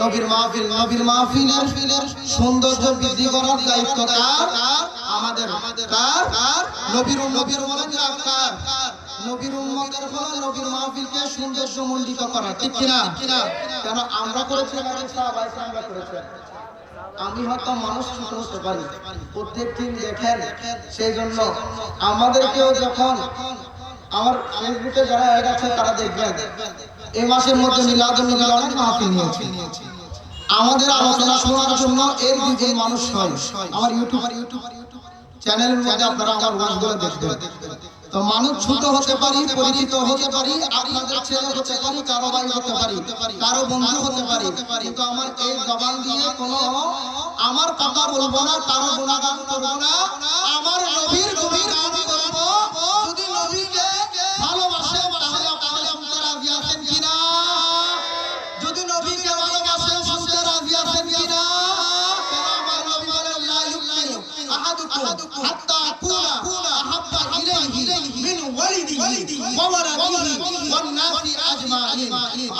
নবীর মাহফিল, নবীর মাহফিলের সৌন্দর্য বৃদ্ধি করার দায়িত্ব কার? আমাদের, কার? নবীর নবীর উম্মতের কার? নবীর উম্মতের নবীর মাহফিলকে সৌন্দর্য করা, ঠিক কিনা? কেন আমরা করেছি, আমাদের করেছি। আমি হয়তো মানুষ হতে পারি, প্রত্যেক দিন দেখেন, সেই জন্য আমাদেরকেও যখন আমার ফেসবুকে যারা অ্যাড আছে, তারা দেখবেন। মাসের মধ্যে অনেক মাহফিল আমাদের আলোচনা শোনার জন্য এর মানুষ হয়। আমার ইউটিউব চ্যানেলের মধ্যে আপনারা আমার দেখবেন। তো মানুষ ছোট হতে পারি, পরিচিত হতে পারি, আপনাদের ছেলে হতে পারি, কারও ভাই হতে পারি, কারও বন্ধু হতে পারি। কিন্তু আমার এই জবান দিয়ে কোনো আমার কথা বলব না, কারও গুণাগান করব না, আমার নবীর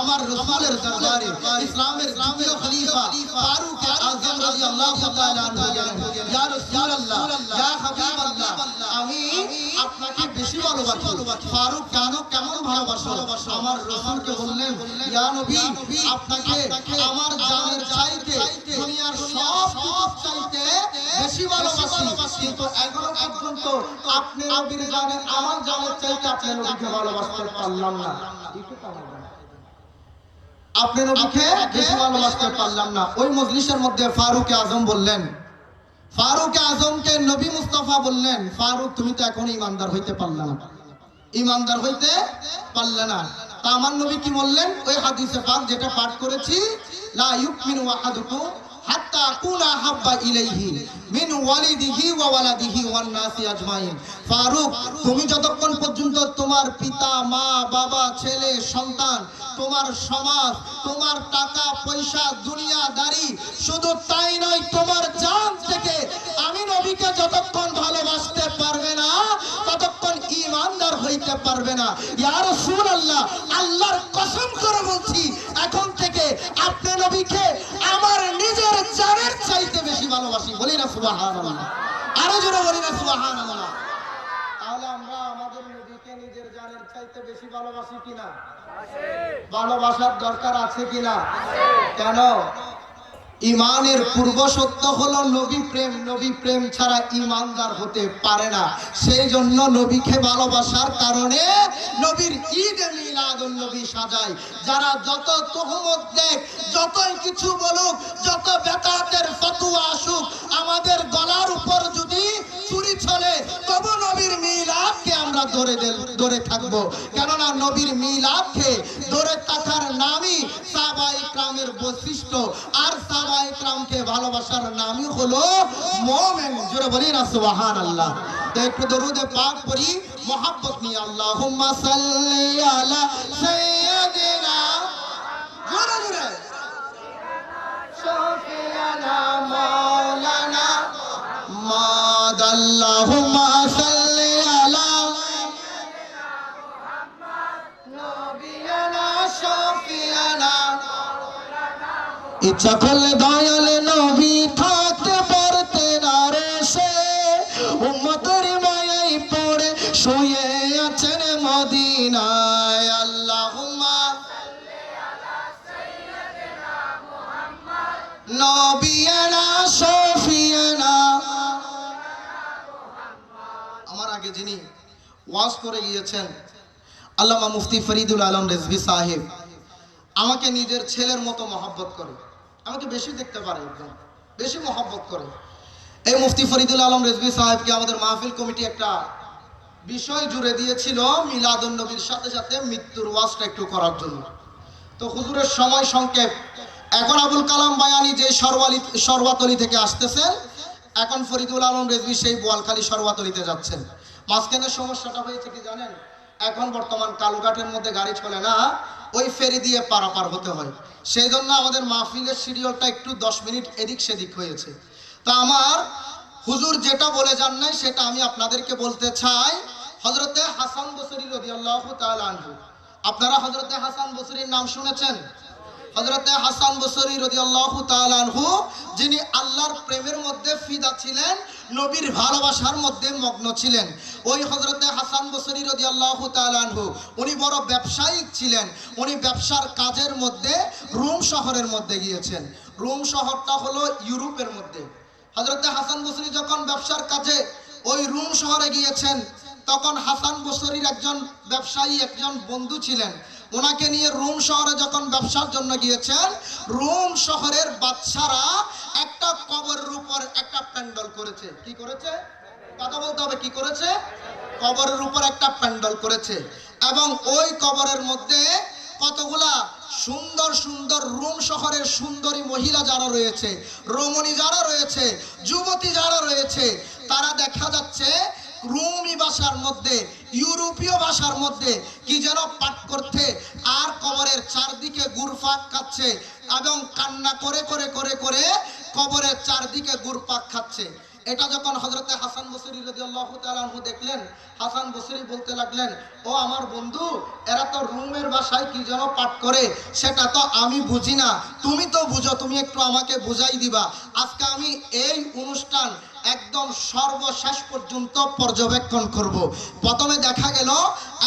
আমার রাসূলের দরবারে, ইসলামের দ্বিতীয় খলিফা ফারুক আযম রাদিয়াল্লাহু তাআলা আনহু ইয়া রাসূলুল্লাহ, ইয়া হাবিবাল্লাহ, আমি আপনাকে বেশি ভালোবাসি। ফারুক, কেন, কেমন ভালোবাসো? আমার রাসূলকে বললেন, ইয়া নবী, আপনাকে আমার জানের চাইতে দুনিয়ার সব কিছু চাইতে বেশি ভালোবাসি। কিন্তু এখনও পর্যন্ত আপনি নবীর জানের, আমার জানের চাইতে আপনি নবীকে ভালোবাসতে পারলাম না। আপনি নবীকে বেশি ভালোবাসতে পারলাম না। ওই মজলিসের মধ্যে ফারুক আজম বললেন ফারুক আজমকে নবী মুস্তফা বললেন ফারুক তুমি তো এখন ইমানদার হইতে পারলে না। ইমানদার হইতে পারলে না। তা আমার নবী কি বললেন? ওই হাদিসে পাক যেটা পাঠ করেছি লা ইউমিনু আহাদুকুম তোমার পিতা, মা, বাবা, ছেলে, সন্তান, তোমার সমাজ, তোমার টাকা, পয়সা দুনিয়াদারি শুধু তাই নয়, তোমার জান থেকে আমি নবীকে যতক্ষণ ভালোবাসতে পারবে না, ততক্ষণ ইমানদার হইতে পারবে না। রাসূলুল্লাহ, আল্লাহর কসম করে বলছি, এখন থেকে আপনি নবীকে আমার নিজের জানের চাইতে বেশি ভালোবাসি, বলি না সুবহানাল্লাহ। আরও জোরে বলি না নবীকে চাইতে বেশি ভালোবাসি কিনা? ভালোবাসার দরকার আছে কিনা? কেন? ইমানের পূর্ব সত্য হলো নবী প্রেম নবী প্রেম ছাড়া ইমানদার হতে পারে না। সেই জন্য নবীকে ভালোবাসার কারণে নবীর ঈদ মিলাদুন নবী সাজায়। যারা যত তহমত দেখ যতই কিছু বলুক, যত বেতাতের ফতুয়া আসুক, আমাদের গলার উপর যদি চুরি চলে, তবু নবীর মিলাদকে আমরা ধরে ধরে থাকব। কেননা নবীর মিলাদকে ধরে থাকার নামই সাহাবা ইকরামের বৈশিষ্ট্য। আর সাহাবা ইকরামকে ভালোবাসার নামই হলো মোমেন। জোরে বলি না সুবহানাল্লাহ। তো একটু দরুদে পাক পড়ি। মোহাব্বত নিয়ে, আল্লাহুম্মা সাল্লি আলা সাইয়্যিদিনা। জোরে জোরে। শফিয়ানা মাওলানা। মাদ আল্লাহুম্মা ইচ্ছা করলে দয়াল নবী থাকতে পারতেন আর সে। উম্মতের মায়াই পড়ে শুয়ে আছেন মদিনায়। আল্লাহুম্মা নবিয়ানা শফিয়ানা আমার আগে যিনি ওয়াজ করে গিয়েছেন, আল্লামা মুফতি ফরিদুল আলম রেজভি সাহেব, আমাকে নিজের ছেলের মতো মহব্বত করে। আমাকে বেশি দেখতে পারে একদম। বেশি মহব্বত করে। এই মুফতি ফরিদুল আলম রেজভি সাহেবকে আমাদের মাহফিল কমিটি একটা বিষয় জুড়ে দিয়েছিল মিলাদুন নবীর সাথে সাথে মৃত্যুর ওয়াজটা একটু করার জন্য। তো হুজুরের সময় সংক্ষেপ। এখন আবুল কালাম বায়ানি যে সরওয়ালি, সরওয়াতলি থেকে আসতেছেন, এখন ফরিদুল আলম রেজভি সেই বোয়ালখালী সরওয়াতলিতে যাচ্ছেন। মাঝখানের সমস্যাটা হয়েছে কি জানেন? এখন বর্তমান কালুঘাটের মধ্যে গাড়ি চলে না। ওই ফেরি দিয়ে পারাপার হতে হয়। সেই জন্য আমাদের মাহফিলের শিডিউলটা একটু দশ মিনিট এদিক সেদিক হয়েছে। তা আমার হুজুর যেটা বলে যান নাই, সেটা আমি আপনাদেরকে বলতে চাই। হজরতে হাসান বসরি রবি আল্লাহ আপনারা হজরতে হাসান বসরির নাম শুনেছেন? হজরতে হাসান বসরি রাদিয়াল্লাহু তাআলা আনহু, যিনি আল্লাহর প্রেমের মধ্যে ফিদা ছিলেন, নবীর ভালোবাসার মধ্যে মগ্ন ছিলেন। ওই হজরতে হাসান বসরি রাদিয়াল্লাহু তাআলা আনহু, উনি বড় ব্যবসায়িক ছিলেন। উনি ব্যবসার কাজের মধ্যে রোম শহরের মধ্যে গিয়েছেন। রোম শহরটা হলো ইউরোপের মধ্যে। হজরতে হাসান বসরি যখন ব্যবসার কাজে ওই রোম শহরে গিয়েছেন, তখন হাসান বসরির একজন ব্যবসায়ী, একজন বন্ধু ছিলেন। ওনাকে নিয়ে রোম শহরে যখন ব্যবসার জন্য গিয়েছেন, রোম শহরের বাচ্চারা একটা কবরের উপর একটা প্যান্ডল করেছে। কি করেছে? কথা বলতে হবে, কি করেছে? কবরের উপর একটা প্যান্ডল করেছে। এবং ওই কবরের মধ্যে কতগুলা সুন্দর সুন্দর রোম শহরের সুন্দরী মহিলা যারা রয়েছে, রমণী যারা রয়েছে, যুবতী যারা রয়েছে, তারা দেখা যাচ্ছে রুমি ভাষার মধ্যে, ইউরোপীয় ভাষার মধ্যে কি যেন পাঠ করতে আর কবরের চারদিকে গুরফাক খাচ্ছে এবং কান্না করে করে করে করে কবরের চারদিকে গুরপাক খাচ্ছে। এটা যখন হজরতে হাসান বসরি আনহু দেখলেন, হাসান বসরি বলতে লাগলেন, ও আমার বন্ধু, এরা তো রুমের ভাষায় কি যেন পাঠ করে, সেটা তো আমি বুঝি না। তুমি তো বুঝো, তুমি একটু আমাকে বুঝাই দিবা। আজকে আমি এই অনুষ্ঠান একদম সর্বশেষ পর্যন্ত পর্যবেক্ষণ করব। প্রথমে দেখা গেল,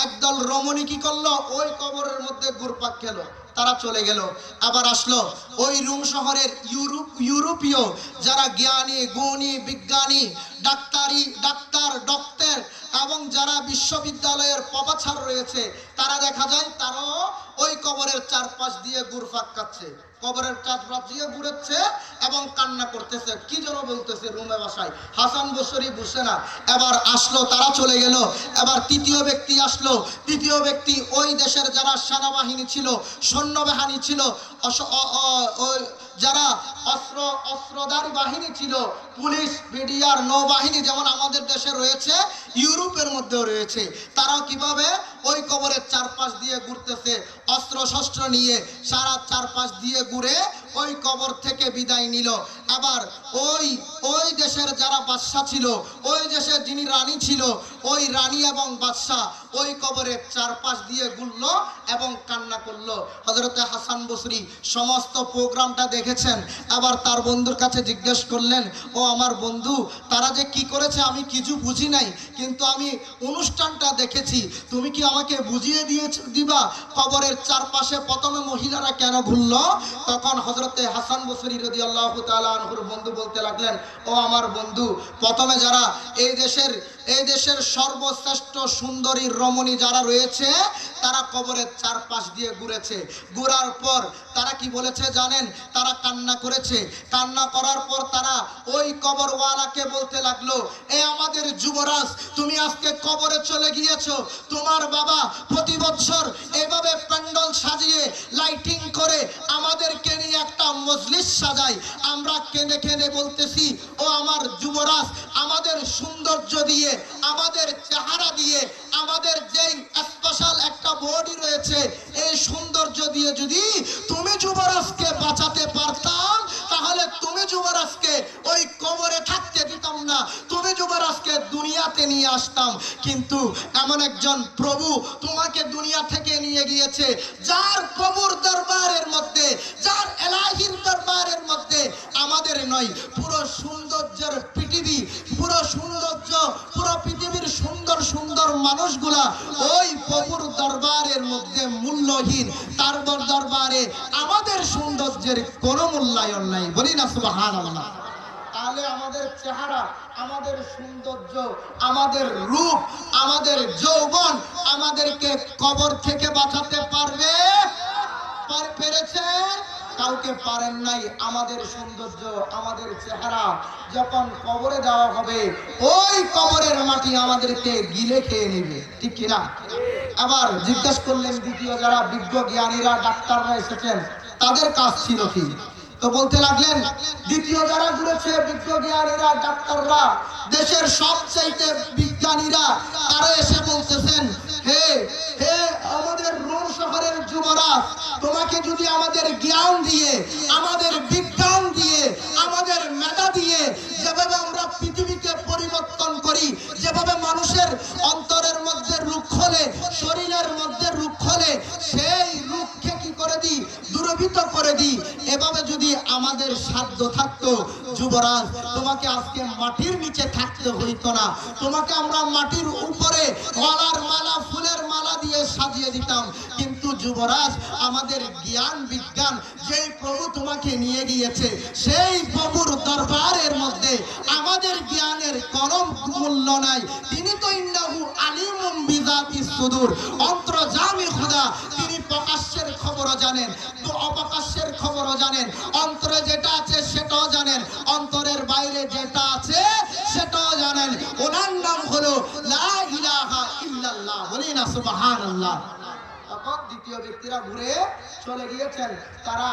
একদল রমণী কি করল? ওই কবরের মধ্যে গুরপাক খেলো, তারা চলে গেল। আবার আসলো, ওই রুম শহরের ইউরোপ, ইউরোপীয় যারা জ্ঞানী, গুণী, বিজ্ঞানী, ডাক্তারি, ডাক্তার, ডক্টর এবং যারা বিশ্ববিদ্যালয়ের প্রবাছার রয়েছে, তারা দেখা যায় তারাও ওই কবরের চারপাশ দিয়ে গুরফাক খাচ্ছে। কবরের কাজ দিয়ে বুড়েছে এবং কান্না করতেছে। কি যেন বলতেছে রুমে বাসায়। হাসান বসরি বুঝছে না। এবার আসলো, তারা চলে গেল। এবার তৃতীয় ব্যক্তি আসলো। তৃতীয় ব্যক্তি ওই দেশের যারা সেনাবাহিনী ছিল, সৈন্যবাহিনী ছিল ওই- যারা অস্ত্র, অস্ত্রধারী বাহিনী ছিল, পুলিশ, বিডিআর, নৌবাহিনী যেমন আমাদের দেশে রয়েছে, ইউরোপের মধ্যেও রয়েছে, তারাও কীভাবে ওই কবরের চারপাশ দিয়ে ঘুরতেছে, অস্ত্র, শস্ত্র নিয়ে সারা চারপাশ দিয়ে ঘুরে ওই কবর থেকে বিদায় নিল। আবার ওই ওই দেশের যারা বাদশাহ ছিল, ওই দেশের যিনি রানী ছিল, ওই রানী এবং বাদশাহ ওই কবরের চারপাশ দিয়ে ঘুরলো এবং কান্না করল। হজরতে হাসান বসরি সমস্ত প্রোগ্রামটা দেখেছেন আবার তার বন্ধুর কাছে জিজ্ঞেস করলেন, ও আমার বন্ধু, তারা যে কি করেছে আমি কিছু বুঝি নাই, কিন্তু আমি অনুষ্ঠানটা দেখেছি। তুমি কি আমাকে বুঝিয়ে দিয়ে দিবা? কবরের চারপাশে প্রথমে মহিলারা কেন ঘুরলো? তখন হজরতে হাসান বসরি রদি আল্লাহ আনহুর বন্ধু বলতে লাগলেন, ও আমার বন্ধু, প্রথমে যারা এই দেশের এই দেশের সর্বশ্রেষ্ঠ সুন্দরী রমণী যারা রয়েছে, তারা কবরের চারপাশ দিয়ে ঘুরেছে। ঘুরার পর তারা কি বলেছে জানেন? তারা কান্না করেছে। কান্না করার পর তারা ওই কবরওয়ালাকে বলতে লাগল, এ আমাদের যুবরাজ, তুমি আজকে কবরে চলে গিয়েছ। তোমার বাবা প্রতি বছর এভাবে প্যান্ডল সাজিয়ে, লাইটিং করে আমাদেরকে নিয়ে একটা মজলিস সাজাই আমরা কেঁদে কেঁদে বলতেছি, ও আমার যুবরাজ, আমাদের সৌন্দর্য দিয়ে, আমাদের চেহারা দিয়ে, আমাদের যেই স্পেশাল একটা বডি রয়েছে, এই সৌন্দর্য দিয়ে যদি তুমি যুবরাজকে বাঁচাতে পারতাম, তাহলে তুমি যুবরাজকে ওই কবরে থাকতে দিতাম না, তুমি যুবরাজকে দুনিয়াতে নিয়ে আসতাম। কিন্তু এমন একজন প্রভু তোমাকে দুনিয়া থেকে নিয়ে গিয়েছে, যার দরবারে আমাদের সৌন্দর্যের কোনো মূল্যায়ন নাই। বলি না, সুবহানাল্লাহ। তাহলে আমাদের চেহারা, আমাদের সৌন্দর্য, আমাদের রূপ, আমাদের যৌবন আমাদেরকে কবর থেকে বাঁচাতে পারবে? পার- পেরেছে? কাউকে পারেন নাই আমাদের সৌন্দর্য, আমাদের চেহারা যখন কবরে দেওয়া হবে, ওই কবরের মাটি আমাদেরকে গিলে খেয়ে নেবে। ঠিক কিনা? আবার জিজ্ঞেস করলেন দ্বিতীয় যারা বিজ্ঞ জ্ঞানীরা, ডাক্তাররা এসেছেন, তাদের কাজ ছিল কি? তো বলতে লাগলেন, দ্বিতীয় যারা ঘুরেছে, বিজ্ঞ জ্ঞানীরা, ডাক্তাররা, দেশের সবচাইতে বিজ্ঞানীরা, তারা এসে বলতেছেন, হে হে আমাদের রোম শহরের যুবরাজ তোমাকে যদি আমাদের জ্ঞান দিয়ে, আমাদের বিজ্ঞান দিয়ে, আমাদের মেধা দিয়ে, যেভাবে আমরা পৃথিবীকে পরিবর্তন করি, যেভাবে মানুষের অন্তরের মধ্যে রুখ হলে, শরীরের মধ্যে রুখ হলে, সেই রুখকে কি করে দিই? দূরভীত করে দিই। এভাবে যদি আমাদের সাধ্য থাকতো, যুবরাজ, তোমাকে আজকে মাটির নিচে থাকতে হইতো না। তোমাকে আমরা মাটির উপরে গলার মালা, ফুলের মালা দিয়ে সাজিয়ে দিতাম। কিন্তু যুবরাজ, আমাদের জ্ঞান বিজ্ঞান যেই প্রভু তোমাকে নিয়ে গিয়েছে, সেই প্রভুর দরবারের মধ্যে আমাদের জ্ঞানের কোনো মূল্য নাই। তিনি তো ইন্নাহু আলিমুম বিজাতি সুদূর, অন্তর্জামী খোদা। তিনি প্রকাশ্যের খবরও জানেন তো অপ্রকাশ্যের খবরও জানেন, অন্তরে যেটা আছে সেটাও জানেন, অন্তরের বাইরে যেটা আছে সেটাও জানেন। ওনার নাম হলো লা ইলাহা ইল্লাল্লাহ, বলি না সুবহানাল্লাহ। তখন দ্বিতীয় ব্যক্তিরা ঘুরে চলে গিয়েছেন। তারা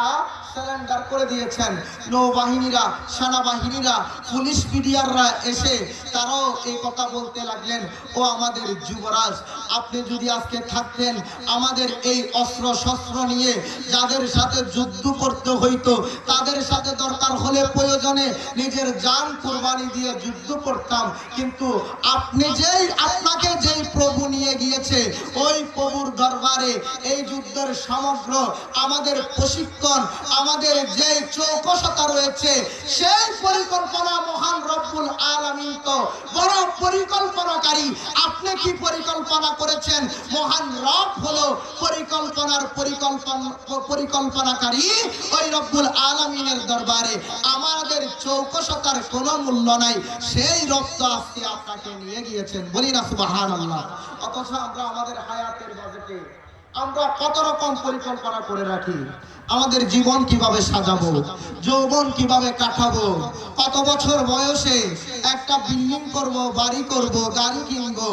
সারেন্ডার করে দিয়েছেন। নৌবাহিনীরা, সেনাবাহিনীরা, পুলিশ মিডিয়াররা এসে তারাও এই কথা বলতে লাগলেন, ও আমাদের যুবরাজ, আপনি যদি আজকে থাকতেন, আমাদের এই অস্ত্র শস্ত্র নিয়ে যাদের সাথে যুদ্ধ করতে হইতো, তাদের সাথে দরকার হলে প্রয়োজনে নিজের যান কোরবানি দিয়ে যুদ্ধ করতাম। কিন্তু আপনি যেই, আপনাকে যেই প্রভু নিয়ে গিয়েছে, ওই প্রভুর দরবারে এই যুদ্ধের সমগ্র আমাদের প্রশিক্ষণ, আমাদের যে চৌকসতা রয়েছে, সেই পরিকল্পনা মহান রব্বুল আলামিন তো। বড় পরিকল্পনাকারী, আপনি কি পরিকল্পনা করেছেন? মহান রব হলো পরিকল্পনার পরিকল্পনা, পরিকল্পনাকারী ওই রব্বুল আলামিনের দরবারে। আমাদের চৌকসতার কোনো মূল্য নাই, সেই রব তো আজকে আপনাকে নিয়ে গিয়েছেন। বলি না সুবহানাল্লাহ। অথচ আমরা আমাদের হায়াতের বাজেটে আমরা কত রকম পরিকল্পনা করে রাখি? আমাদের জীবন কীভাবে সাজাবো? যৌবন কীভাবে কাটাবো? কত বছর বয়সে একটা বিল্ডিং করব, বাড়ি করব, গাড়ি কিনবো?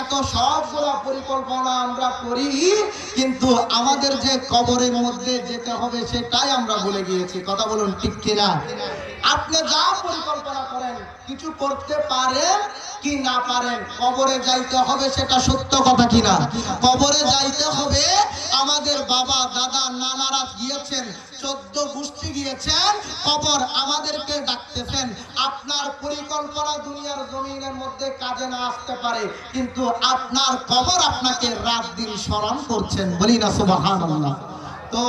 এত সবগুলা পরিকল্পনা আমরা করি, কিন্তু আমাদের যে কবরের মধ্যে যেতে হবে সেটাই আমরা ভুলে গিয়েছি। কথা বলুন ঠিক কিনা? আপনি যা পরিকল্পনা করেন, কিছু করতে পারেন কি না পারেন, কবরে যাইতে হবে সেটা সত্য কথা কিনা? কবরে বাবা, দাদা, নানারা গিয়েছেন, চোদ্দ গোষ্ঠী গিয়েছেন, কবর আমাদেরকে ডাকতেছেন। আপনার পরিকল্পনা দুনিয়ার জমিনের মধ্যে কাজে না আসতে পারে, কিন্তু আপনার কবর আপনাকে রাত দিন স্মরণ করছেন। বলি না, সুবহানাল্লাহ। তো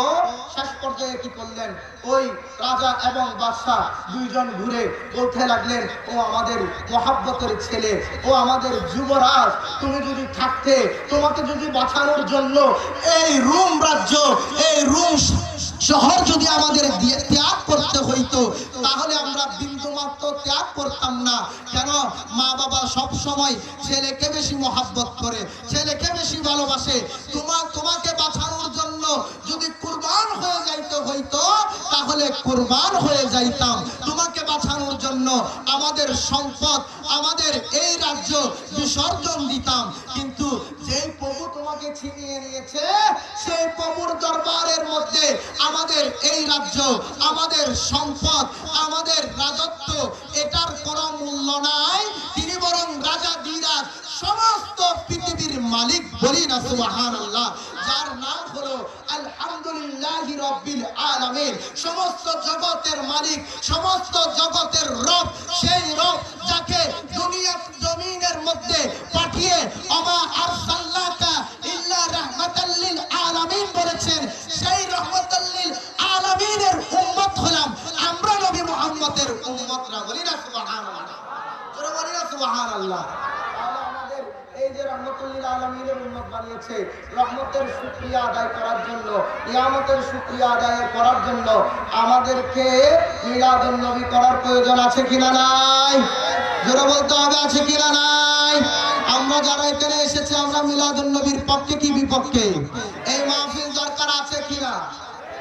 শেষ পর্যায়ে কি করলেন? ওই রাজা এবং বাদশাহ দুইজন ঘুরে বলতে লাগলেন, ও আমাদের মহাব্বতের ছেলে, ও আমাদের যুবরাজ, তুমি যদি থাকতে, তোমাকে যদি বাঁচানোর জন্য এই রুম রাজ্য, এই রুম শহর যদি আমাদের ত্যাগ করতে হইতো, তাহলে আমরা বিন্দুমাত্র ত্যাগ করতাম না। কেন? মা বাবা সব সময় ছেলেকে বেশি মহাব্বত করে, ছেলেকে বেশি ভালোবাসে। তোমার তোমাকে জন্য যদি কুরবান হয়ে যাইতে হইতো তাহলে কুরবান হয়ে যাইতাম। তোমাকে বাঁচানোর জন্য আমাদের সম্পদ, আমাদের এই রাজ্য বিসর্জন দিতাম। কিন্তু যেই প্রভু তোমাকে ছিনিয়ে নিয়েছে, সেই প্রভুর দরবারের মধ্যে আমাদের এই রাজ্য, আমাদের সম্পদ, আমাদের রাজত্ব এটার কোনো মূল্য নাই। তিনি বরং রাজা দিরাজ সমস্ত পৃথিবীর মালিক বলি না, সুবহানাল্লাহ। যার নাম হলো আলহামদুলিল্লাহি রাব্বিল আলামিন। সমস্ত জগতের মালিক, সমস্ত জগতের রব, সেই রব যাকে দুনিয়া জমিনের মধ্যে পাঠিয়ে অমা আরসাল্লাকা ইল্লা রাহমাতাল লিল আলামিন বলেছেন, সেই রাহমাতাল লিল আলামিনের উম্মত হলাম আমরা নবী মুহাম্মদের উম্মতরা। বলি না সুবহানাল্লাহ। সুবহানাল্লাহ। এই রহমতুল্লিল আলমীর উন্মত বানিয়েছে, রহমতের শুক্রিয়া আদায় করার জন্য ইয়ামতের শুক্রিয়া আদায় করার জন্য আমাদেরকে মিলাদুল নবী করার প্রয়োজন আছে কিনা নাই? জোরে বলতে হবে, আছে কিনা নাই? আমরা যারা এখানে এসেছি, আমরা মিলাদুল নবীর পক্ষে কি বিপক্ষে? এই মাহফিল দরকার আছে কিনা?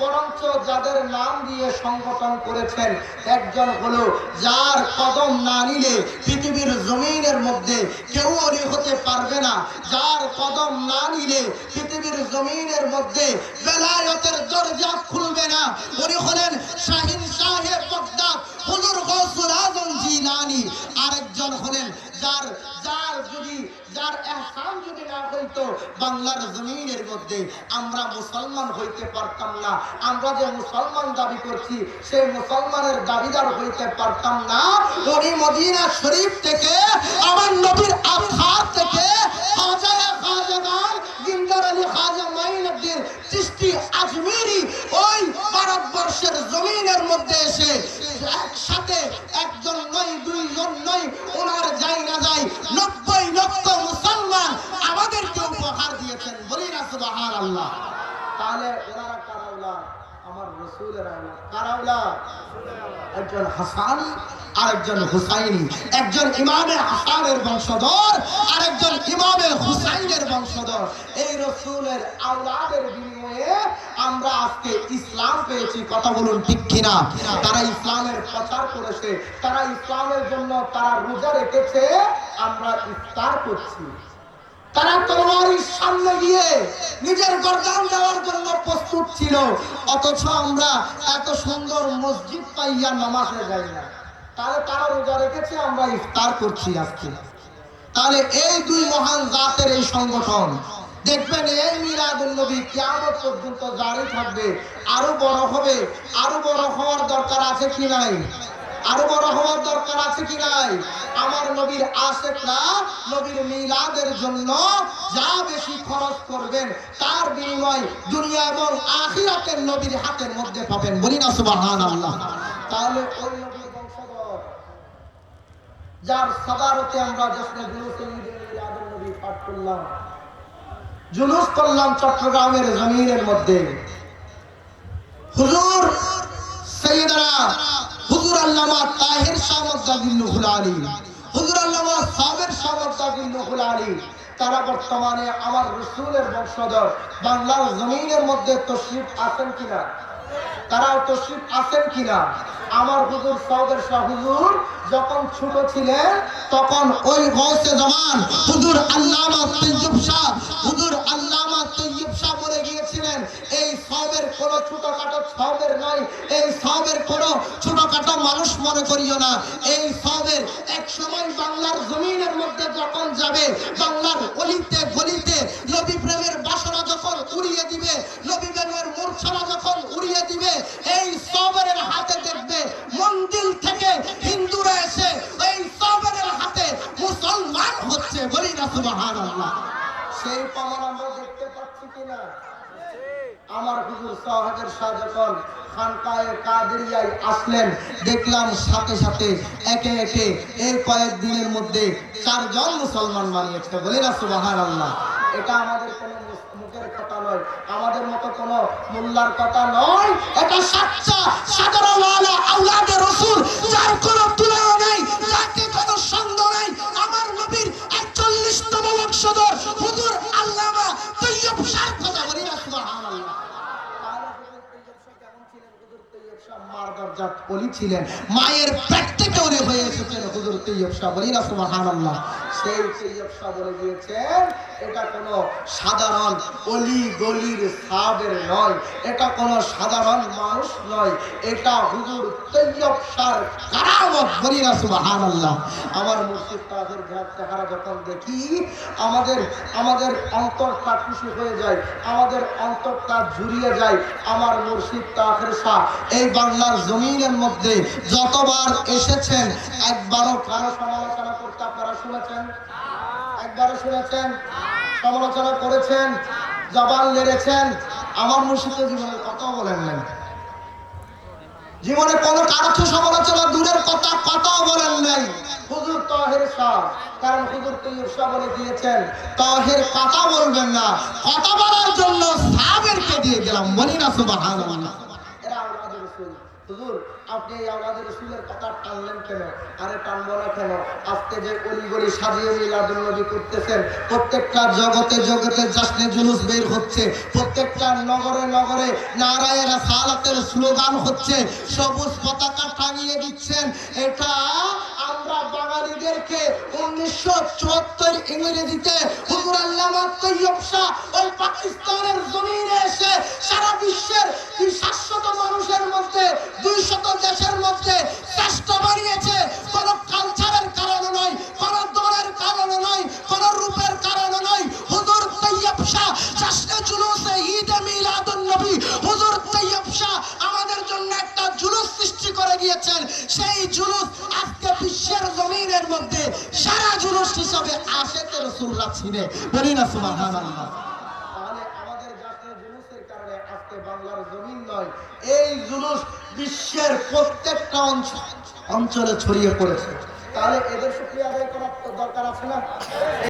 বরঞ্চ যাদের নাম দিয়ে সংগঠন করেছেন, একজন হলো যার কদম না নিলে পৃথিবীর জমিনের মধ্যে কেউ অলি হতে পারবে না। যার কদম না নিলে পৃথিবীর জমিনের মধ্যে বেলায়তের দরজা খুলবে না। উনি হলেন শাহিন সাহেব বগদাদ, হুজুর গৌসুল আজম জিলানী আরেকজন হলেন যার যার যদি, যার এহসান যদি না হইতো বাংলার জমিনের মধ্যে আমরা মুসলমান হইতে পারতাম না। আমরা যে মুসলমান দাবি করছি, সেই মুসলমানের দাবিদার হইতে পারতাম না। উনি মদিনা শরীফ থেকে, আমার নবীর আধার থেকে খাজা খাজাগান জিন্দার আলী খাজা মাইনুদ্দিন চিশতি আজমিরি ওই ভারতবর্ষের জমিনের মধ্যে এসে একসাথে একজন হাসানি আর একজন ইমামে হাসানের বংশধর আর একজন ইমামে হুসাইনের বংশধর। এই রসুলের আওলাদের বিনিময়ে আমরা আজকে ইসলাম পেয়েছি, কথা বলুন ঠিক কিনা? তারা ইসলামের প্রচার করেছে, তারা ইসলামের জন্য তারা রোজা রেখেছে, আমরা ইফতার করছি। তারা তোমার সামনে গিয়ে নিজের গরদান দেওয়ার জন্য প্রস্তুত ছিল। অথচ আমরা এত সুন্দর মসজিদ পাইয়া নামাজে যাই না। তাহলে তারা রোজা রেখেছে, আমরা ইফতার করছি আজকে। তাহলে এই দুই মহান জাতের এই সংগঠন, দেখবেন এই মিলাদুল নবী কিয়ামত পর্যন্ত জারি থাকবে। আরও বড় হবে, আরও বড় হওয়ার দরকার আছে কি নাই? আরও বড় হওয়ার দরকার আছে কি নাই? আমার নবীর আশেকরা নবীর মিলাদের জন্য যা বেশি খরচ করবেন, তার বিনিময় দুনিয়া এবং আখিরাতের নবীর হাতের মধ্যে পাবেন। বলি না, সুবহানাল্লাহ। তাহলে ওই নবীর বংশধর, যার সাদারতে আমরা জশ্নে জুলুসে ঈদে মিলাদুন নবী পাঠ করলাম, জুলুস করলাম চট্টগ্রামের জমিনের মধ্যে। হুজুর, সৈয়দরা হুজুর আল্লামা তাহির শাহ মদ্দাবিল্লুহুল আলী। হুজুর আল্লামা সাবের শাহ মদ্দাবিল্লুহুল আলী। তারা বর্তমানে আমার রসুলের বংশধর, বাংলার জমিনের মধ্যে তশরিফ আছেন কিনা? তারাও তশরিফ আছেন কিনা? আমার হুজুর সাউদের শাহ হুজুর যখন ছোট ছিলেন, তখন ওই গৌসে জমান হুজুর আল্লামা তৈয়ব শাহ, হুজুর ছোটখাটো সবের নয় এই সবের কোনো ছোটখাটো মানুষ মনে করিও না। এই সবের এক সময় বাংলার জমিনের মধ্যে যখন যাবে, বাংলার অলিতে গলিতে নবী প্রেমের বাসনা যখন উড়িয়ে দিবে, নবী প্রেমের মূর্ছনা যখন উড়িয়ে দিবে, এই সবের হাতে দেখবে মন্দির থেকে হিন্দুরা এসে এই সবের হাতে মুসলমান হচ্ছে বলি না সুবহানাল্লাহ। সেই প্রমাণ আমরা দেখতে পাচ্ছি কিনা? আমার হুজুর সাহাজের শাহ যখন খানকায়ে কাদেরিয়ায় আসলেন। দেখলাম সাথে সাথে, একে একে এই কয়েক দিনের মধ্যে চারজন মুসলমান বানিয়েছে। বলি না সুবাহান আল্লাহ এটা আমাদের কোনো মুখের কথা নয়। আমাদের মতো কোনো মোল্লার কথা নয়। এটা সাচ্চা, সাধারণ আউলাদে রসুল, যার কোনো তুলনা নেই, যাকে কোনো সন্দেহ নেই। আমার নবীর একচল্লিশতম বংশধর হুজুর আল্লামা তৈয়ব শাহ কথা বলি না সুবহানাল্লাহ ছিলেন। মায়ের থেকে বলি বলে এটা কোনো সাধারণ অলি গলির নয়, এটা কোনো সাধারণ মানুষ নয়, এটা বলি আমার দেখি, আমাদের আমাদের অন্তরটা খুশি হয়ে যায়, আমাদের অন্তরটা জুড়িয়ে যায়, আমার মুর্শিদ তাহের শাহ। এই বাংলার জমিনের মধ্যে যতবার এসেছেন, একবারও কারও সমালোচনা করতে আপনারা শুনেছেন? একবারও শুনেছেন? সমালোচনা করেছেন? জবান লেড়েছেন? আমার মুর্শিদ তো জীবনে কথা বলেন নাই। জীবনে কোনো কারথ সমালোচনা দূরের কথা কথাও বলেন নাই। হুজুর তাহের শাহ, কারণ হুজুর তৈয়ব শাহ বলে দিয়েছেন, তাহের কথা বলবেন না। কথা বলার জন্য সাহাবেরকে দিয়ে গেলাম বলি না রাসূল হুজুর, আপনি এই আওলাদের কথা টানলেন কেন? আরে না কেন? আজকে যে অলিগলি সাজিয়ে করতেছেন, প্রত্যেকটা জগতে জগতে জাসনে জুলুস বের হচ্ছে, প্রত্যেকটা নগরে নগরে সালাতের স্লোগান হচ্ছে, সবুজ পতাকা টাঙিয়ে দিচ্ছেন। এটা আমরা বাঙালিদেরকে উনিশশো চুয়াত্তর ইংরেজিতে হুজুর তৈয়ব শাহ ওই পাকিস্তানের জমিনে এসে সারা বিশ্বের সাতশত কারণে বলি বাংলার জমিন নয়, এই জুলুস বিশ্বের প্রত্যেকটা অঞ্চল ছড়িয়ে পড়েছে। তাহলে এদের শুক্রিয়া আদায় করার দরকার আছে না?